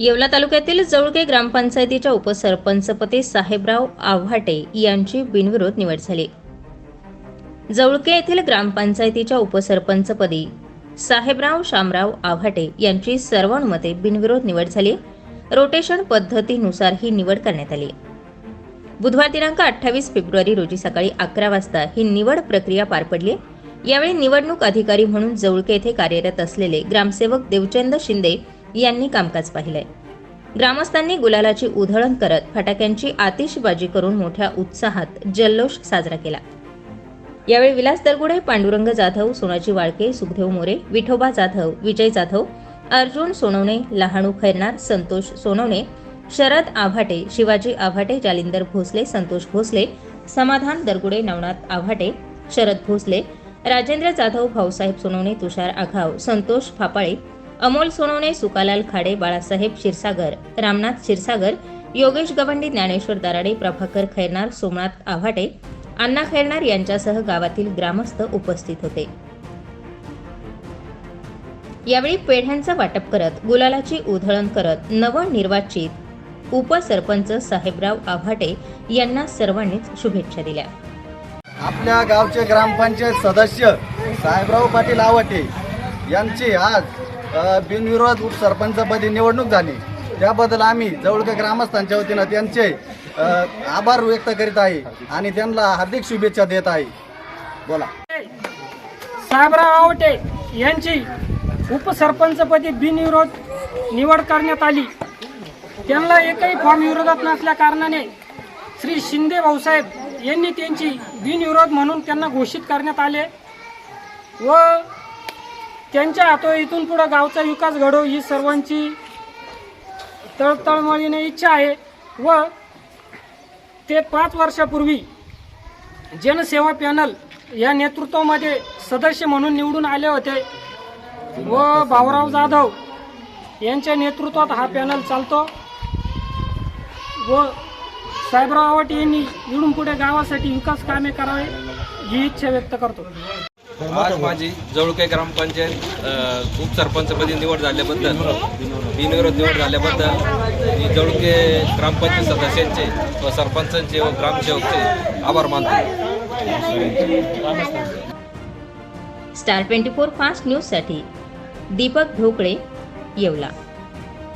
येवला तालुक्यातील जवळके ग्रामपंचायतीच्या उपसरपंचपदी साहेबराव आव्हाटे यांची बिनविरोध निवड झाली. जवळके येथील ग्रामपंचायतीच्या उपसरपंचपदी साहेबराव शामराव आव्हाटे यांची सर्वानुमते बिनविरोध निवड झाली. रोटेशन पद्धतीनुसार ही निवड करण्यात आली. बुधवार दिनांक अठ्ठावीस फेब्रुवारी रोजी सकाळी अकरा वाजता ही निवड प्रक्रिया पार पडली. यावेळी निवडणूक अधिकारी म्हणून जवळके येथे कार्यरत असलेले ग्रामसेवक देवचंद शिंदे यांनी कामकाज पाहिलंय. ग्रामस्थांनी गुलालाची उधळण करत फटाक्यांची आतिषबाजी करून मोठ्या उत्साहात जल्लोष साजरा केला. यावेळी विलास दरगुडे पांडुरंग जाधव सोनाजी वाळके सुखदेव मोरे विठोबा जाधव विजय जाधव अर्जुन सोनवणे लहाणू खैरनार संतोष सोनवणे शरद आव्हाटे शिवाजी आव्हाटे जालिंदर भोसले संतोष भोसले समाधान दरगुडे नवनाथ आव्हाटे शरद भोसले राजेंद्र जाधव भाऊसाहेब सोनवणे तुषार आघाव संतोष फापाळे अमोल सोनवणे सुकालाल खाडे बाळासाहेब क्षीरसागर रामनाथ क्षीरसागर योगेश गवंडी ज्ञानेश्वर दराडे प्रभाकर खैरनार सोमनाथ आव्हाटे अण्णा खैरनार यांच्यासह गावातील ग्रामस्थ उपस्थित होते. यावेळी पेढ्यांचं वाटप करत गुलालाची उधळण करत नवनिर्वाचित उपसरपंच साहेबराव आव्हाटे यांना सर्वांनीच शुभेच्छा दिल्या. आपल्या गावचे ग्रामपंचायत सदस्य साहेबराव पाटील आवटे यांची आज बिनविरोध उपसरपंचपदी निवडणूक झाली. त्याबद्दल आम्ही जवळच्या ग्रामस्थांच्या वतीनं त्यांचे आभार व्यक्त करीत आहे आणि त्यांना हार्दिक शुभेच्छा देत आहे. बोला. साहेबराव आवटे यांची उपसरपंचपदी बिनविरोध निवड करण्यात आली. त्यांना एकही फॉर्म विरोधात नसल्या कारणाने श्री शिंदे भाऊसाहेब यांनी त्यांची बिनविरोध म्हणून त्यांना घोषित करण्यात आले व त्यांच्या हातो इथून पुढं गावचा विकास घडो ही सर्वांची तळतळमळीने इच्छा आहे. व ते पाच वर्षापूर्वी जनसेवा पॅनल या नेतृत्वामध्ये सदस्य म्हणून निवडून आले होते. व भाऊराव जाधव यांच्या नेतृत्वात हा पॅनल चालतो. व साहेबराव आवट यांनी निवडून पुढे गावासाठी विकास कामे करावे ही इच्छा व्यक्त करतो. आज माझी जवळके ग्रामपंचायत खूप उपसरपंचपदी निवड झाल्याबद्दल बिनविरोध निवड झाल्याबद्दल मी जवळके ग्रामपंचायत सदस्यांचे व सरपंचांचे व ग्रामसेवकचे आभार मानतो. स्टार ट्वेंटी फोर फास्ट न्यूजसाठी दीपक ढोकळे येवला.